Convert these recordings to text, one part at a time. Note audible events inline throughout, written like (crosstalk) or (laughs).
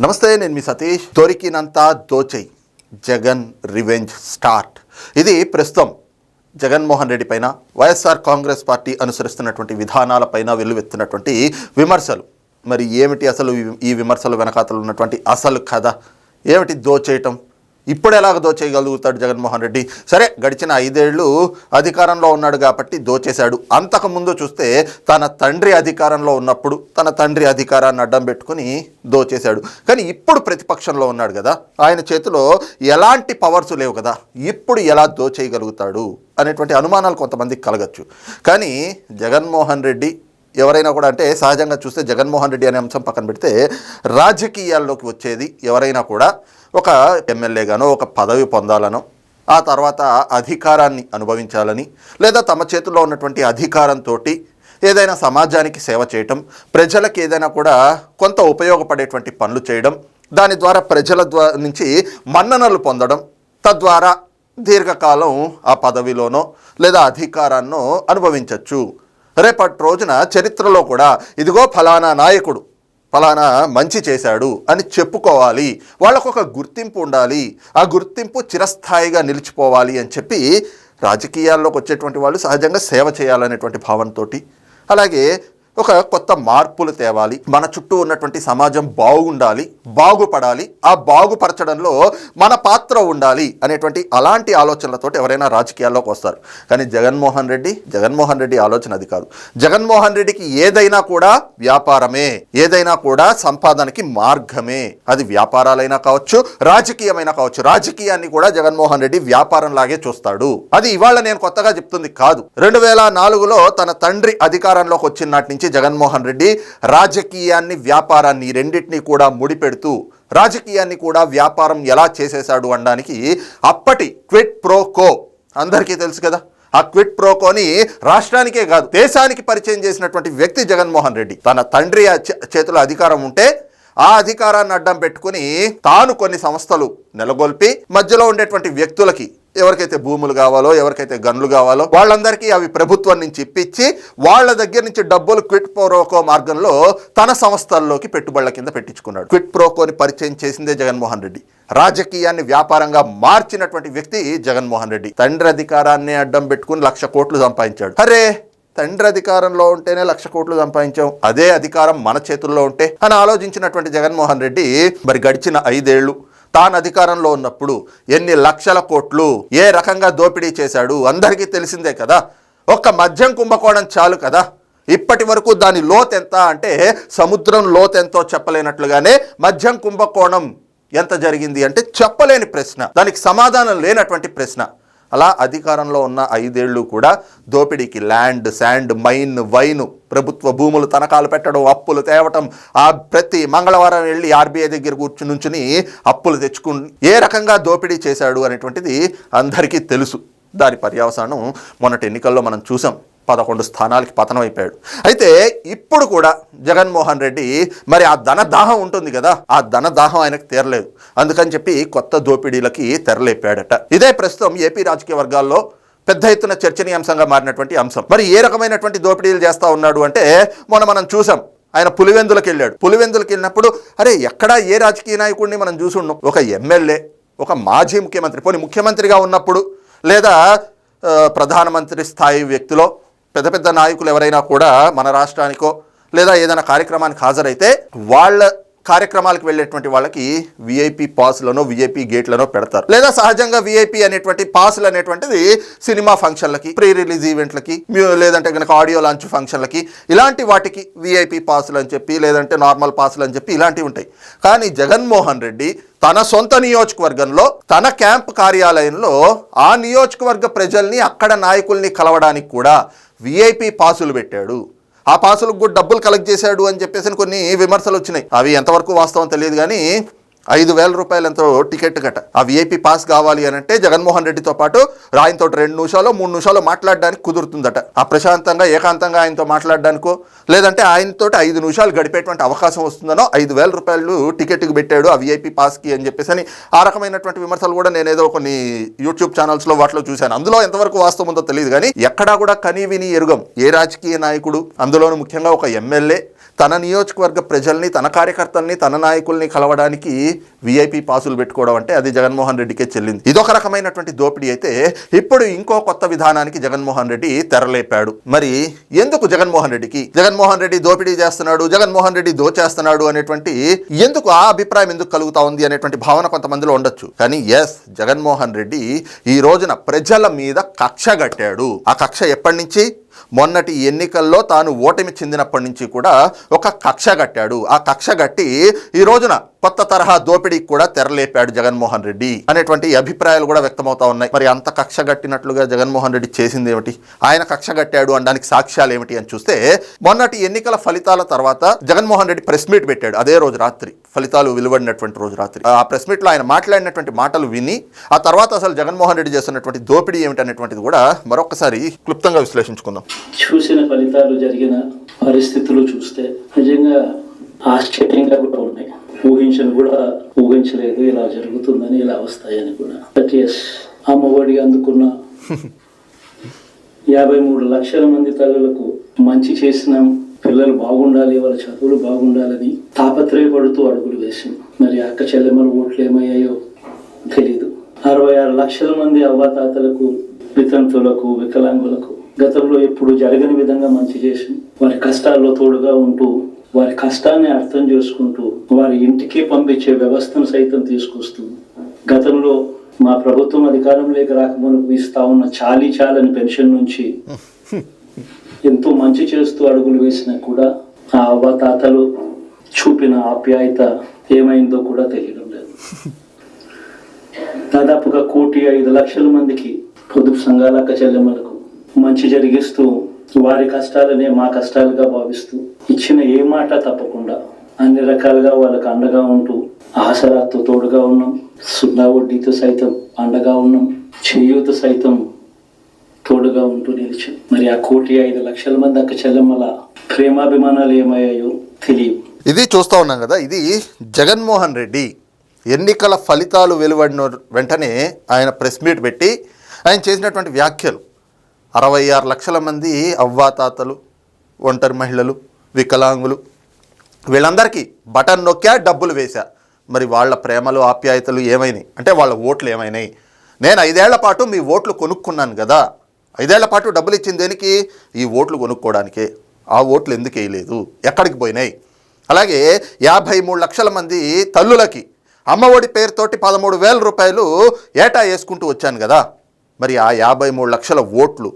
నమస్తే నేను మీ సతీష్. దొరికినంత దోచై. Jagan revenge start. ఇది ప్రస్తుతం జగన్మోహన్ రెడ్డి పైన వైఎస్ఆర్ కాంగ్రెస్ పార్టీ అనుసరిస్తున్నటువంటి విధానాలపైన వెల్లువెత్తున్నటువంటి విమర్శలు. మరి ఏమిటి అసలు ఈ- ఈ విమర్శలు వెనకాతలు ఉన్నటువంటి అసలు కథ? ఏమిటి దోచేయటం? ఇప్పుడు ఎలాగ దోచేయగలుగుతాడు జగన్మోహన్ రెడ్డి? సరే గడిచిన ఐదేళ్ళు అధికారంలో ఉన్నాడు కాబట్టి దోచేశాడు. అంతకుముందు చూస్తే తన తండ్రి అధికారంలో ఉన్నప్పుడు తన తండ్రి అధికారాన్ని అడ్డం పెట్టుకుని దోచేశాడు. కానీ ఇప్పుడు ప్రతిపక్షంలో ఉన్నాడు కదా ఆయన చేతిలో ఎలాంటి పవర్స్ లేవు కదా ఇప్పుడు ఎలా దోచేయగలుగుతాడు అనేటువంటి అనుమానాలు కొంతమందికి కలగచ్చు. కానీ జగన్మోహన్ రెడ్డి ఎవరైనా కూడా అంటే సహజంగా చూస్తే జగన్మోహన్ రెడ్డి అనే అంశం పక్కన పెడితే రాజకీయాల్లోకి వచ్చేది ఎవరైనా కూడా ఒక ఎమ్మెల్యేగానో ఒక పదవి పొందాలనో ఆ తర్వాత అధికారాన్ని అనుభవించాలని లేదా తమ చేతుల్లో ఉన్నటువంటి అధికారంతో ఏదైనా సమాజానికి సేవ చేయటం ప్రజలకు ఏదైనా కూడా కొంత ఉపయోగపడేటువంటి పనులు చేయడం దాని ద్వారా ప్రజల ద్వారా నుంచి మన్ననలు పొందడం తద్వారా దీర్ఘకాలం ఆ పదవిలోనో లేదా అధికారాన్నో అనుభవించవచ్చు రేపటి రోజున చరిత్రలో కూడా ఇదిగో ఫలానా నాయకుడు ఫలానా మంచి చేశాడు అని చెప్పుకోవాలి. వాళ్ళకు ఒక గుర్తింపు ఉండాలి. ఆ గుర్తింపు చిరస్థాయిగా నిలిచిపోవాలి అని చెప్పి రాజకీయాల్లోకి వచ్చేటువంటి వాళ్ళు సహజంగా సేవ చేయాలనేటువంటి భావనతోటి అలాగే ఒక కొత్త మార్పులు తేవాలి. మన చుట్టూ ఉన్నటువంటి సమాజం బాగుండాలి బాగుపడాలి. ఆ బాగుపరచడంలో మన పాత్ర ఉండాలి అనేటువంటి అలాంటి ఆలోచనలతో ఎవరైనా రాజకీయాల్లోకి వస్తారు. కానీ జగన్మోహన్ రెడ్డి జగన్మోహన్ రెడ్డి ఆలోచన అది కాదు. జగన్మోహన్ రెడ్డికి ఏదైనా కూడా వ్యాపారమే ఏదైనా కూడా సంపాదనకి మార్గమే. అది వ్యాపారాలైనా కావచ్చు రాజకీయమైనా కావచ్చు. రాజకీయాన్ని కూడా జగన్మోహన్ రెడ్డి వ్యాపారం లాగే చూస్తాడు. అది ఇవాళ నేను కొత్తగా చెప్తుంది కాదు. రెండు వేల నాలుగులో తన తండ్రి అధికారంలోకి వచ్చిన నాటి నుంచి జగన్మోహన్ రెడ్డి రాజకీయాన్ని వ్యాపారాన్ని రెండింటినీ కూడా ముడిపెడుతూ రాజకీయాన్ని కూడా వ్యాపారం ఎలా చేసేశాడు అనడానికి అప్పటి క్విట్ ప్రో కో. అందరికీ తెలుసు కదా ఆ క్విట్ ప్రోకోని రాష్ట్రానికే కాదు దేశానికి పరిచయం చేసినటువంటి వ్యక్తి జగన్మోహన్ రెడ్డి. తన తండ్రి చేతిలో అధికారం ఉంటే ఆ అధికారాన్ని అడ్డం పెట్టుకుని తాను కొన్ని సంస్థలు నెలకొల్పి మధ్యలో ఉండేటువంటి వ్యక్తులకి ఎవరికైతే భూములు కావాలో ఎవరికైతే గన్లు కావాలో వాళ్ళందరికీ అవి ప్రభుత్వం నుంచి ఇప్పించి వాళ్ళ దగ్గర నుంచి డబ్బులు క్విట్ ప్రోకో మార్గంలో తన సంస్థల్లోకి పెట్టుబడుల కింద పెట్టించుకున్నాడు. క్విట్ ప్రోకోని పరిచయం చేసిందే జగన్మోహన్ రెడ్డి. రాజకీయాన్ని వ్యాపారంగా మార్చినటువంటి వ్యక్తి జగన్మోహన్ రెడ్డి. తండ్రి అధికారాన్ని అడ్డం పెట్టుకుని లక్ష కోట్లు సంపాదించాడు. అరే తండ్రి అధికారంలో ఉంటేనే లక్ష కోట్లు సంపాదించాం. అదే అధికారం మన చేతుల్లో ఉంటే అని ఆలోచించినటువంటి జగన్మోహన్ రెడ్డి మరి గడిచిన ఐదేళ్ళు తాను అధికారంలో ఉన్నప్పుడు ఎన్ని లక్షల కోట్లు ఏ రకంగా దోపిడీ చేశాడు అందరికీ తెలిసిందే కదా. ఒక్క మద్యం కుంభకోణం చాలు కదా. ఇప్పటి వరకు దాని లోతెంత ఎంత అంటే సముద్రం లోతెంతో చెప్పలేనట్లుగానే మద్యం కుంభకోణం ఎంత జరిగింది అంటే చెప్పలేని ప్రశ్న. దానికి సమాధానం లేనటువంటి ప్రశ్న. అలా అధికారంలో ఉన్న ఐదేళ్ళు కూడా దోపిడీకి ల్యాండ్ శాండ్ మైన్ వైన్ ప్రభుత్వ భూములు తనఖాలు పెట్టడం అప్పులు తేవటం ఆ ప్రతి మంగళవారం వెళ్ళి ఆర్బీఐ దగ్గర కూర్చుని నుంచుని అప్పులు తెచ్చుకుని ఏ రకంగా దోపిడీ చేశాడు అనేటువంటిది అందరికీ తెలుసు. దాని పర్యవసానం మొన్నటి ఎన్నికల్లో మనం చూసాం. పదకొండు స్థానాలకి పతనం అయిపోయాడు. అయితే ఇప్పుడు కూడా జగన్మోహన్ రెడ్డి మరి ఆ ధన దాహం ఉంటుంది కదా ఆ ధన దాహం ఆయనకు తీరలేదు. అందుకని చెప్పి కొత్త దోపిడీలకి తెరలేపాడట. ఇదే ప్రస్తుతం ఏపీ రాజకీయ వర్గాల్లో పెద్ద ఎత్తున చర్చనీయాంశంగా మారినటువంటి అంశం. మరి ఏ రకమైనటువంటి దోపిడీలు చేస్తూ ఉన్నాడు అంటే మొన్న మనం చూసాం ఆయన పులివెందులకు వెళ్ళాడు. పులివెందులకు వెళ్ళినప్పుడు అరే ఎక్కడా ఏ రాజకీయ నాయకుడిని మనం చూసుండం ఒక ఎమ్మెల్యే ఒక మాజీ ముఖ్యమంత్రి పోనీ ముఖ్యమంత్రిగా ఉన్నప్పుడు లేదా ప్రధానమంత్రి స్థాయి వ్యక్తిలో పెద్ద పెద్ద నాయకులు ఎవరైనా కూడా మన రాష్ట్రానికో లేదా ఏదైనా కార్యక్రమానికి హాజరైతే వాళ్ళ కార్యక్రమాలకు వెళ్ళేటువంటి వాళ్ళకి విఐపి పాస్లను విఐపి గేట్లను పెడతారు. లేదా సహజంగా విఐపి అనేటువంటి పాసులు అనేటువంటిది సినిమా ఫంక్షన్లకి ప్రీ రిలీజ్ ఈవెంట్లకి లేదంటే కనుక ఆడియో లాంచ్ ఫంక్షన్లకి ఇలాంటి వాటికి విఐపి పాసులు అని చెప్పి లేదంటే నార్మల్ పాసులు అని చెప్పి ఇలాంటివి ఉంటాయి. కానీ జగన్మోహన్ రెడ్డి తన సొంత నియోజకవర్గంలో తన క్యాంప్ కార్యాలయంలో ఆ నియోజకవర్గ ప్రజల్ని అక్కడ నాయకుల్ని కలవడానికి కూడా విఐపి పాసులు పెట్టాడు. ఆ పాసులకు కూడా డబ్బులు కలెక్ట్ చేశాడు అని చెప్పేసి కొన్ని విమర్శలు వచ్చినాయి. అవి ఎంతవరకు వాస్తవం తెలియదు కానీ ఐదు వేల రూపాయలు ఎంతో టికెట్ గట ఆ విఐపి పాస్ కావాలి అని అంటే జగన్మోహన్ రెడ్డితో పాటు ఆయనతో రెండు నిమిషాలు మూడు నిమిషాలు మాట్లాడడానికి కుదురుతుందట. ఆ ప్రశాంతంగా ఏకాంతంగా ఆయనతో మాట్లాడడానికో లేదంటే ఆయనతో ఐదు నిమిషాలు గడిపేటువంటి అవకాశం వస్తుందనో ఐదు వేల రూపాయలు టికెట్కి పెట్టాడు ఆ విఐపి పాస్కి అని చెప్పేసి అని ఆ రకమైనటువంటి విమర్శలు కూడా నేను ఏదో కొన్ని యూట్యూబ్ ఛానల్స్లో వాటిలో చూశాను. అందులో ఎంతవరకు వాస్తవం ఉందో తెలియదు కానీ ఎక్కడా కూడా కనీ విని ఎరుగం. ఏ రాజకీయ నాయకుడు అందులోనూ ముఖ్యంగా ఒక ఎమ్మెల్యే తన నియోజకవర్గ ప్రజల్ని తన కార్యకర్తల్ని తన నాయకుల్ని కలవడానికి వీఐపీ పాసులు పెట్టుకోవడం అంటే అది జగన్మోహన్ రెడ్డికే చెల్లింది. ఇదొక రకమైనటువంటి దోపిడీ అయితే ఇప్పుడు ఇంకో కొత్త విధానానికి జగన్మోహన్ రెడ్డి తెరలేపాడు. మరి ఎందుకు జగన్మోహన్ రెడ్డికి? జగన్మోహన్ రెడ్డి దోపిడీ చేస్తున్నాడు జగన్మోహన్ రెడ్డి దోచేస్తున్నాడు అనేటువంటి ఎందుకు ఆ అభిప్రాయం ఎందుకు కలుగుతా ఉంది అనేటువంటి భావన కొంతమందిలో ఉండొచ్చు. కానీ ఎస్ జగన్మోహన్ రెడ్డి ఈ రోజున ప్రజల మీద కక్ష కట్టాడు. ఆ కక్ష ఎప్పటి నుంచి? మొన్నటి ఎన్నికల్లో తాను ఓటమి చెందినప్పటి నుంచి కూడా ఒక కక్ష కట్టాడు. ఆ కక్ష కట్టి ఈ రోజున కొత్త తరహా దోపిడీకి కూడా తెరలేపాడు జగన్మోహన్ రెడ్డి అనేటువంటి అభిప్రాయాలు కూడా వ్యక్తమవుతా ఉన్నాయి. మరి అంత కక్ష కట్టినట్లుగా జగన్మోహన్ రెడ్డి చేసింది ఏమిటి? ఆయన కక్ష కట్టాడు అనడానికి సాక్ష్యాలు ఏమిటి అని చూస్తే మొన్నటి ఎన్నికల ఫలితాల తర్వాత జగన్మోహన్ రెడ్డి ప్రెస్ మీట్ పెట్టాడు అదే రోజు రాత్రి. ఫలితాలు వెలువడినటువంటి రోజు రాత్రి. ఆ ప్రెస్ మీట్లో ఆయన మాట్లాడినటువంటి మాటలు విని ఆ తర్వాత అసలు జగన్మోహన్ రెడ్డి చేస్తున్నటువంటి దోపిడీ ఏమిటి అనేటువంటిది కూడా మరొకసారి క్లుప్తంగా విశ్లేషించుకుందాం. చూసిన ఫలితాలు జరిగిన పరిస్థితులు చూస్తే నిజంగా ఆశ్చర్యంగా కూడా ఉన్నాయి. ఊహించను కూడా ఊహించలేదు ఇలా జరుగుతుందని ఇలా వస్తాయని కూడా. బట్ ఎస్ అమ్మఒడి అందుకున్న (laughs) యాభై మూడు లక్షల మంది తల్లులకు మంచి చేసిన పిల్లలు బాగుండాలి వాళ్ళ చదువులు బాగుండాలని తాపత్రయపడుతూ అడుగులు వేసింది. మరి అక్క చెల్లెమ్మల ఓట్లు ఏమయ్యాయో తెలీదు. అరవై ఆరు లక్షల మంది అవ్వాతాతలకు వితంతులకు వికలాంగులకు గతంలో ఎప్పుడు జరగని విధంగా మంచి చేసి వారి కష్టాల్లో తోడుగా ఉంటూ వారి కష్టాన్ని అర్థం చేసుకుంటూ వారి ఇంటికి పంపించే వ్యవస్థను సైతం తీసుకొస్తూ గతంలో మా ప్రభుత్వం అధికారంలోకి రాకమునుపు ఇస్తా ఉన్న చాలీ చాలని పెన్షన్ నుంచి (laughs) ఎంతో మంచి చేస్తూ అడుగులు వేసినా కూడా ఆ అవ్వాతాతలు చూపిన ఆప్యాయత ఏమైందో కూడా తెలియడం లేదు. దాదాపుగా కోటి ఐదు లక్షల మందికి పొదుపు సంఘాల అక్క చెల్లెమ్మలకు మంచి జరిగిస్తూ వారి కష్టాలనే మా కష్టాలుగా భావిస్తూ ఇచ్చిన ఏ మాట తప్పకుండా అన్ని రకాలుగా వాళ్ళకు అండగా ఉంటూ ఆసరాతో తోడుగా ఉన్నాం. సున్నా వడ్డీతో సైతం అండగా ఉన్నాం. చేయూత సైతం తోడుగా ఉంటూ నిలిచాం. మరి ఆ కోటి ఐదు లక్షల మంది అక్క చెల్లెమ్మల ప్రేమాభిమానాలు ఏమయ్యాయో తెలియవు ఇది చూస్తూ ఉన్నాం కదా ఇది జగన్మోహన్ రెడ్డి ఎన్నికల ఫలితాలు వెలువడిన వెంటనే ఆయన ప్రెస్ మీట్ పెట్టి ఆయన చేసినటువంటి వ్యాఖ్యలు. అరవై ఆరు లక్షల మంది అవ్వాతాతలు ఒంటరి మహిళలు వికలాంగులు. వీళ్ళందరికీ బటన్ నొక్కా డబ్బులు వేశా. మరి వాళ్ళ ప్రేమలు ఆప్యాయతలు ఏమైనాయి? అంటే వాళ్ళ ఓట్లు ఏమైనాయి? నేను ఐదేళ్ళ పాటు మీ ఓట్లు కొనుక్కున్నాను కదా. ఐదేళ్ళ పాటు డబ్బులు ఇచ్చింది దేనికి? ఈ ఓట్లు కొనుక్కోవడానికే ఆ ఓట్లు ఎందుకు వేయలేదు? ఎక్కడికి పోయినాయి? అలాగే యాభై మూడు లక్షల మంది తల్లులకి అమ్మఒడి పేరుతోటి పదమూడు వేల రూపాయలు ఏటా వేసుకుంటూ వచ్చాను కదా. మరి ఆ యాభై మూడు లక్షల ఓట్లు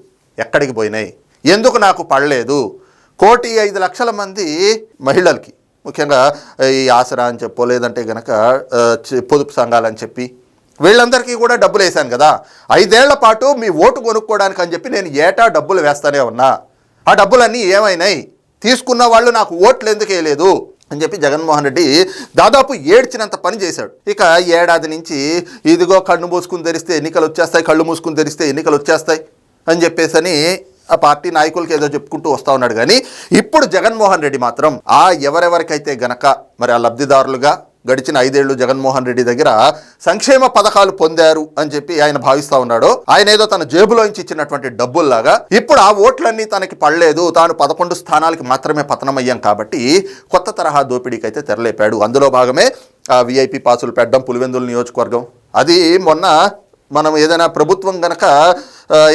ఎక్కడికి పోయినాయి? ఎందుకు నాకు పడలేదు? కోటి ఐదు లక్షల మంది మహిళలకి. ముఖ్యంగా ఈ ఆసరా అని చెప్పో లేదంటే గనక పొదుపు సంఘాలని చెప్పి. వీళ్ళందరికీ కూడా డబ్బులు వేశాను కదా. ఐదేళ్ళ పాటు మీ ఓటు కొనుక్కోవడానికి అని చెప్పి నేను ఏటా డబ్బులు వేస్తానే ఉన్నా. ఆ డబ్బులన్నీ ఏమైనాయి? తీసుకున్న వాళ్ళు నాకు ఓట్లు ఎందుకు వేయలేదు? అని చెప్పి జగన్మోహన్ రెడ్డి దాదాపు ఏడ్చినంత పని చేశాడు. ఇక ఏడాది నుంచి ఇదిగో కళ్ళు మూసుకుని తెరిస్తే ఎన్నికలు వచ్చేస్తాయి కళ్ళు మూసుకుని తెరిస్తే ఎన్నికలు వచ్చేస్తాయి. అని చెప్పేసని ఆ పార్టీ నాయకులకి ఏదో చెప్పుకుంటూ వస్తూ ఉన్నాడు. కానీ ఇప్పుడు జగన్మోహన్ రెడ్డి మాత్రం ఆ ఎవరెవరికైతే గనక మరి ఆ లబ్ధిదారులుగా గడిచిన ఐదేళ్ళు జగన్మోహన్ రెడ్డి దగ్గర సంక్షేమ పథకాలు పొందారు అని చెప్పి ఆయన భావిస్తా ఉన్నాడు ఆయన ఏదో తన జేబులోంచి ఇచ్చినటువంటి డబ్బుల్లాగా ఇప్పుడు ఆ ఓట్లన్నీ తనకి పడలేదు. తాను పదకొండు స్థానాలకి మాత్రమే పతనమయ్యాం కాబట్టి కొత్త తరహా దోపిడీకి అయితే తెరలేపాడు. అందులో భాగమే ఆ విఐపి పాసులు పెట్టడం పులివెందుల నియోజకవర్గం. అది మొన్న మనం ఏదైనా ప్రభుత్వం కనుక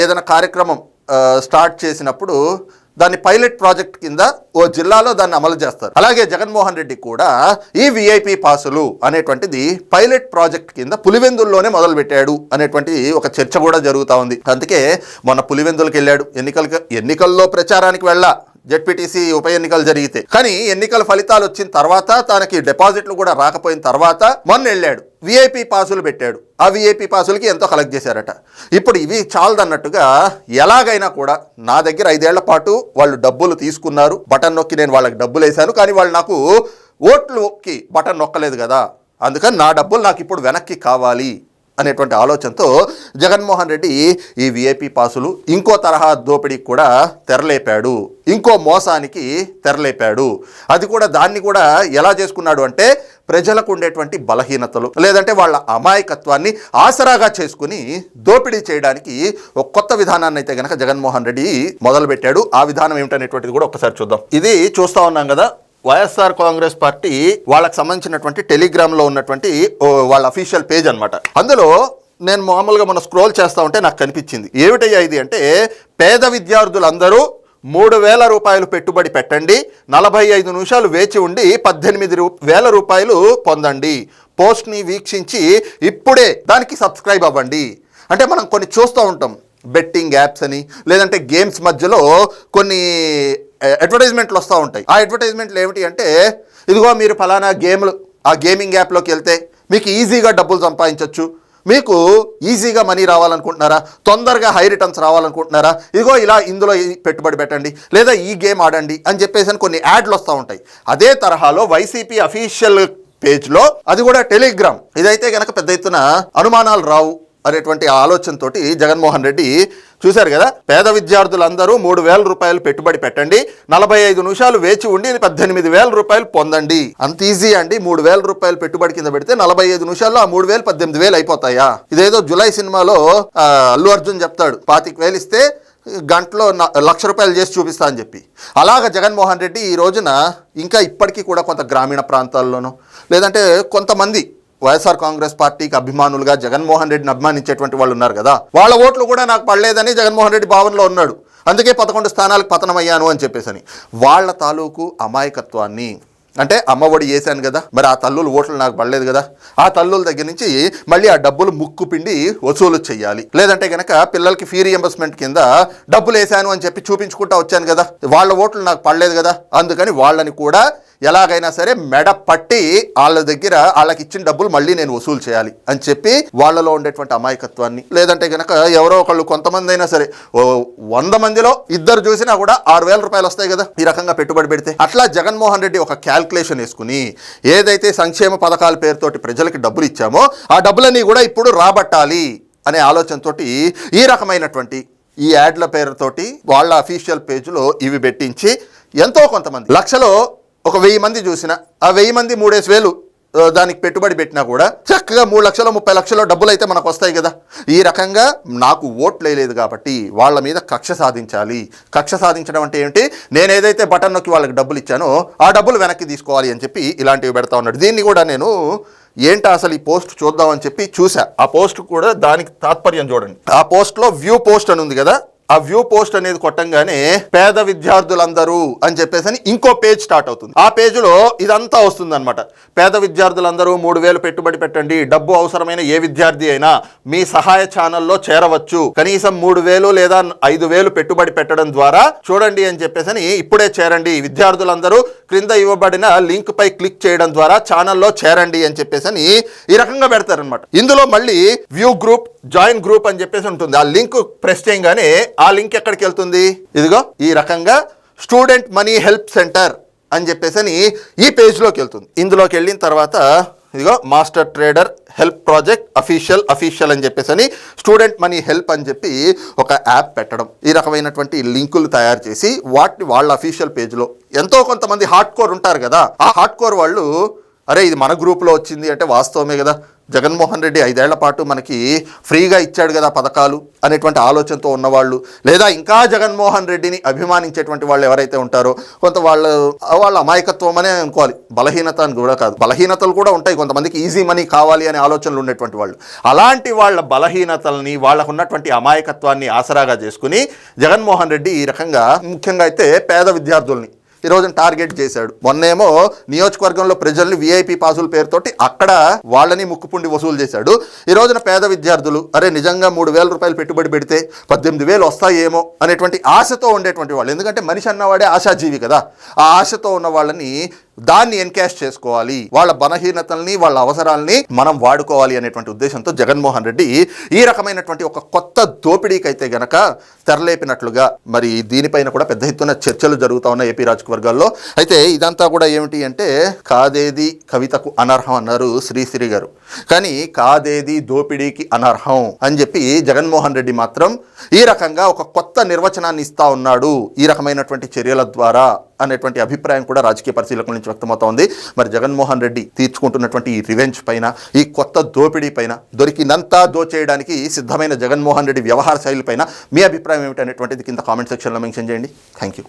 ఏదైనా కార్యక్రమం స్టార్ట్ చేసినప్పుడు దాన్ని పైలట్ ప్రాజెక్ట్ కింద ఓ జిల్లాలో దాన్ని అమలు చేస్తారు. అలాగే జగన్మోహన్ రెడ్డి కూడా ఈ విఐపి పాసులు అనేటువంటిది పైలట్ ప్రాజెక్ట్ కింద పులివెందుల్లోనే మొదలు పెట్టాడు అనేటువంటి ఒక చర్చ కూడా జరుగుతూ ఉంది. అందుకే మొన్న పులివెందులకు వెళ్ళాడు. ఎన్నికలకి ఎన్నికల్లో ప్రచారానికి వెళ్ళా. జెడ్పీటీసీ ఉప ఎన్నికలు జరిగితే. కానీ ఎన్నికల ఫలితాలు వచ్చిన తర్వాత తనకి డిపాజిట్లు కూడా రాకపోయిన తర్వాత మొన్న వెళ్ళాడు. విఐపీ పాసులు పెట్టాడు. ఆ విఐపీ పాసులకి ఎంతో కలెక్ట్ చేశారట. ఇప్పుడు ఇవి చాలదన్నట్టుగా ఎలాగైనా కూడా నా దగ్గర ఐదేళ్ళ పాటు వాళ్ళు డబ్బులు తీసుకున్నారు. బటన్ నొక్కి నేను వాళ్ళకి డబ్బులు వేశాను. కానీ వాళ్ళు నాకు ఓట్లు నొక్కి బటన్ నొక్కలేదు కదా. అందుకని నా డబ్బులు నాకు ఇప్పుడు వెనక్కి కావాలి. అనేటువంటి ఆలోచనతో జగన్మోహన్ రెడ్డి ఈ విఐపి పాసులు ఇంకో తరహా దోపిడీకి కూడా తెరలేపాడు. ఇంకో మోసానికి తెరలేపాడు. అది కూడా దాన్ని కూడా ఎలా చేసుకున్నాడు అంటే ప్రజలకు ఉండేటువంటి బలహీనతలు లేదంటే వాళ్ళ అమాయకత్వాన్ని ఆసరాగా చేసుకుని దోపిడీ చేయడానికి ఒక కొత్త విధానాన్ని అయితే గనక జగన్మోహన్ రెడ్డి మొదలుపెట్టాడు. ఆ విధానం ఏమిటనేటువంటిది కూడా ఒకసారి చూద్దాం. ఇది చూస్తా ఉన్నాం కదా వైఎస్ఆర్ కాంగ్రెస్ పార్టీ వాళ్ళకి సంబంధించినటువంటి టెలిగ్రామ్లో ఉన్నటువంటి ఓ వాళ్ళ అఫీషియల్ పేజ్ అనమాట అందులో నేను మామూలుగా మన స్క్రోల్ చేస్తా ఉంటే నాకు కనిపించింది. ఏమిటయ్యా ఇది అంటే పేద విద్యార్థులందరూ మూడు వేల రూపాయలు పెట్టుబడి పెట్టండి నలభై ఐదు నిమిషాలు వేచి ఉండి పద్దెనిమిది రూ వేల రూపాయలు పొందండి. పోస్ట్ని వీక్షించి ఇప్పుడే దానికి సబ్స్క్రైబ్ అవ్వండి. అంటే మనం కొన్ని చూస్తూ ఉంటాం. బెట్టింగ్ యాప్స్ అని లేదంటే గేమ్స్ మధ్యలో కొన్ని అడ్వర్టైజ్మెంట్లు వస్తూ ఉంటాయి. ఆ అడ్వర్టైజ్మెంట్లు ఏమిటి అంటే ఇదిగో మీరు ఫలానా గేమ్లు ఆ గేమింగ్ యాప్లోకి వెళ్తే మీకు ఈజీగా డబ్బులు సంపాదించవచ్చు మీకు ఈజీగా మనీ రావాలనుకుంటున్నారా? తొందరగా హై రిటర్న్స్ రావాలనుకుంటున్నారా? ఇదిగో ఇలా ఇందులో పెట్టుబడి పెట్టండి లేదా ఈ గేమ్ ఆడండి అని చెప్పేసి అని కొన్ని యాడ్లు వస్తూ ఉంటాయి. అదే తరహాలో వైసీపీ అఫీషియల్ పేజ్లో అది కూడా టెలిగ్రామ్ ఇదైతే కనుక పెద్ద ఎత్తున అనుమానాలు రావు. అనేటువంటి ఆలోచనతోటి జగన్మోహన్ రెడ్డి చూశారు కదా పేద విద్యార్థులందరూ మూడు వేల రూపాయలు పెట్టుబడి పెట్టండి నలభై ఐదు నిమిషాలు వేచి ఉండి పద్దెనిమిది వేల రూపాయలు పొందండి. అంత ఈజీ అండి మూడు వేల రూపాయలు పెట్టుబడి కింద పెడితే నలభై ఐదు నిమిషాల్లో ఆ మూడు వేలు పద్దెనిమిది వేలు అయిపోతాయా? ఇదేదో జులై సినిమాలో అల్లు అర్జున్ చెప్తాడు పాతిక వేలు ఇస్తే గంటలో న- లక్ష రూపాయలు చేసి చూపిస్తా అని చెప్పి. అలాగ జగన్మోహన్ రెడ్డి ఈ రోజున ఇంకా ఇప్పటికీ కూడా కొంత గ్రామీణ ప్రాంతాల్లోనూ లేదంటే కొంతమంది వైఎస్ఆర్ కాంగ్రెస్ పార్టీకి అభిమానులుగా జగన్మోహన్ రెడ్డిని అభిమానించేటువంటి వాళ్ళు ఉన్నారు కదా. వాళ్ళ ఓట్లు కూడా నాకు పడలేదని జగన్మోహన్ రెడ్డి భావనలో ఉన్నాడు. అందుకే పదకొండు స్థానాలకు పతనమయ్యాను అని చెప్పేసి వాళ్ళ తాలూకు అమాయకత్వాన్ని అంటే అమ్మఒడి వేసాను కదా మరి ఆ తల్లుల ఓట్లు నాకు పడలేదు కదా. ఆ తల్లుల దగ్గర నుంచి మళ్ళీ ఆ డబ్బులు ముక్కు పిండి వసూలు చేయాలి. లేదంటే కనుక పిల్లలకి ఫీ రియంబర్స్మెంట్ కింద డబ్బులు వేసాను అని చెప్పి చూపించుకుంటా వచ్చాను కదా. వాళ్ళ ఓట్లు నాకు పడలేదు కదా. అందుకని వాళ్ళని కూడా ఎలాగైనా సరే మెడ పట్టి వాళ్ళ దగ్గర వాళ్ళకి ఇచ్చిన డబ్బులు మళ్ళీ నేను వసూలు చేయాలి అని చెప్పి వాళ్ళలో ఉండేటువంటి అమాయకత్వాన్ని. లేదంటే కనుక ఎవరో ఒకళ్ళు కొంతమంది అయినా సరే వంద మందిలో ఇద్దరు చూసినా కూడా ఆరు వేల రూపాయలు వస్తాయి కదా ఈ రకంగా పెట్టుబడి పెడితే. అట్లా జగన్మోహన్ రెడ్డి ఒక క్యాల్కులేషన్ వేసుకుని ఏదైతే సంక్షేమ పథకాల పేరుతోటి ప్రజలకి డబ్బులు ఇచ్చామో ఆ డబ్బులన్నీ కూడా ఇప్పుడు రాబట్టాలి అనే ఆలోచనతోటి ఈ రకమైనటువంటి ఈ యాడ్ల పేరుతోటి వాళ్ళ అఫీషియల్ పేజ్లో ఇవి పెట్టించి ఎంతో కొంతమంది లక్షలో ఒక వెయ్యి మంది చూసిన ఆ వెయ్యి మంది మూడేసి వేలు దానికి పెట్టుబడి పెట్టినా కూడా చక్కగా మూడు లక్షల ముప్పై లక్షల డబ్బులు అయితే మనకు వస్తాయి కదా. ఈ రకంగా నాకు ఓట్లు వేయలేదు కాబట్టి వాళ్ళ మీద కక్ష సాధించాలి. కక్ష సాధించడం అంటే ఏంటి నేను ఏదైతే బటన్ నొక్కి వాళ్ళకి డబ్బులు ఇచ్చానో ఆ డబ్బులు వెనక్కి తీసుకోవాలి అని చెప్పి ఇలాంటివి పెడతా ఉన్నాడు. దీన్ని కూడా నేను ఏంటా అసలు ఈ పోస్ట్ చూద్దామని చెప్పి చూసా. ఆ పోస్ట్ కూడా దానికి తాత్పర్యం చూడండి. ఆ పోస్ట్లో వ్యూ పోస్ట్ అని ఉంది కదా ఆ వ్యూ పోస్ట్ అనేది కొట్టంగానే పేద విద్యార్థులందరూ అని చెప్పేసి అని ఇంకో పేజ్ స్టార్ట్ అవుతుంది. ఆ పేజీలో ఇదంతా వస్తుంది అనమాట పేద విద్యార్థులందరూ మూడు వేలు పెట్టుబడి పెట్టండి డబ్బు అవసరమైన ఏ విద్యార్థి అయినా మీ సహాయ ఛానల్లో చేరవచ్చు. కనీసం మూడు వేలు లేదా ఐదు వేలు పెట్టుబడి పెట్టడం ద్వారా చూడండి అని చెప్పేసి అని ఇప్పుడే చేరండి. విద్యార్థులందరూ క్రింద ఇవ్వబడిన లింక్ పై క్లిక్ చేయడం ద్వారా ఛానల్లో చేరండి అని చెప్పేసి అని ఈ రకంగా పెడతారనమాట ఇందులో మళ్ళీ వ్యూ గ్రూప్ జాయిన్ గ్రూప్ అని చెప్పేసి ఉంటుంది. ఆ లింక్ ప్రెస్ చేయగానే ఆ ఆ లింక్ ఎక్కడికి వెళ్తుంది? ఇదిగో ఈ రకంగా స్టూడెంట్ మనీ హెల్ప్ సెంటర్ అని చెప్పేసి అని ఈ పేజ్లోకి వెళ్తుంది. ఇందులోకి వెళ్ళిన తర్వాత ఇదిగో master trader help project official official అని చెప్పేసి అని స్టూడెంట్ మనీ హెల్ప్ అని చెప్పి ఒక యాప్ పెట్టడం. ఈ రకమైనటువంటి లింకులు తయారు చేసి వాటిని వాళ్ళ అఫీషియల్ పేజ్లో. ఎంతో కొంతమంది హార్డ్ కోర్ ఉంటారు కదా ఆ హార్డ్ కోర్ వాళ్ళు అరే ఇది మన గ్రూప్లో వచ్చింది అంటే వాస్తవమే కదా. జగన్మోహన్ రెడ్డి ఐదేళ్ళ పాటు మనకి ఫ్రీగా ఇచ్చాడు కదా పథకాలు అనేటువంటి ఆలోచనతో ఉన్నవాళ్ళు లేదా ఇంకా జగన్మోహన్ రెడ్డిని అభిమానించేటువంటి వాళ్ళు ఎవరైతే ఉంటారో కొంత వాళ్ళ వాళ్ళ అమాయకత్వం అనే అనుకోవాలి. బలహీనత అని కూడా కాదు. బలహీనతలు కూడా ఉంటాయి. కొంతమందికి ఈజీ మనీ కావాలి అనే ఆలోచనలు ఉండేటువంటి వాళ్ళు. అలాంటి వాళ్ళ బలహీనతల్ని వాళ్ళకు ఉన్నటువంటి అమాయకత్వాన్ని ఆసరాగా చేసుకుని జగన్మోహన్ రెడ్డి ఈ రకంగా ముఖ్యంగా అయితే పేద విద్యార్థుల్ని ఈ రోజున టార్గెట్ చేశాడు. మొన్నేమో నియోజకవర్గంలో ప్రజల్ని వీఐపీ పాసుల పేరుతోటి అక్కడ వాళ్ళని ముక్కుపుండి వసూలు చేశాడు. ఈ రోజున పేద విద్యార్థులు అరే నిజంగా మూడు వేల రూపాయలు పెట్టుబడి పెడితే పద్దెనిమిది వేలు వస్తాయేమో అనేటువంటి ఆశతో ఉండేటువంటి వాళ్ళు. ఎందుకంటే మనిషి అన్నవాడే ఆశాజీవి కదా. ఆ ఆశతో ఉన్న వాళ్ళని దాన్ని ఎన్కాష్ చేసుకోవాలి. వాళ్ళ బలహీనతల్ని వాళ్ళ అవసరాల్ని మనం వాడుకోవాలి అనేటువంటి ఉద్దేశంతో జగన్మోహన్ రెడ్డి ఈ రకమైనటువంటి ఒక కొత్త దోపిడీకైతే గనక తెరలేపినట్లుగా మరి దీనిపైన కూడా పెద్ద ఎత్తున చర్చలు జరుగుతూ ఉన్నాయి ఏపీ రాజకవర్గాల్లో. అయితే ఇదంతా కూడా ఏమిటి అంటే కాదేది కవితకు అనర్హం అన్నారు శ్రీశ్రీ గారు. కానీ కాదేది దోపిడీకి అనర్హం అని చెప్పి జగన్మోహన్ రెడ్డి మాత్రం ఈ రకంగా ఒక కొత్త నిర్వచనాన్ని ఇస్తా ఉన్నాడు ఈ రకమైనటువంటి చర్యల ద్వారా. అనేటువంటి అభిప్రాయం కూడా రాజకీయ పరిశీలకుల నుంచి వ్యక్తమవుతోంది. మరి జగన్మోహన్ రెడ్డి తీర్చుకుంటున్నటువంటి ఈ రివెంజ్ పైన ఈ కొత్త దోపిడీ పైన దొరికినంతా దోచేయడానికి సిద్ధమైన జగన్మోహన్ రెడ్డి వ్యవహార శైలి పైన మీ అభిప్రాయం ఏమిటనేటువంటిది కింద కామెంట్ సెక్షన్లో మెన్షన్ చేయండి. Thank you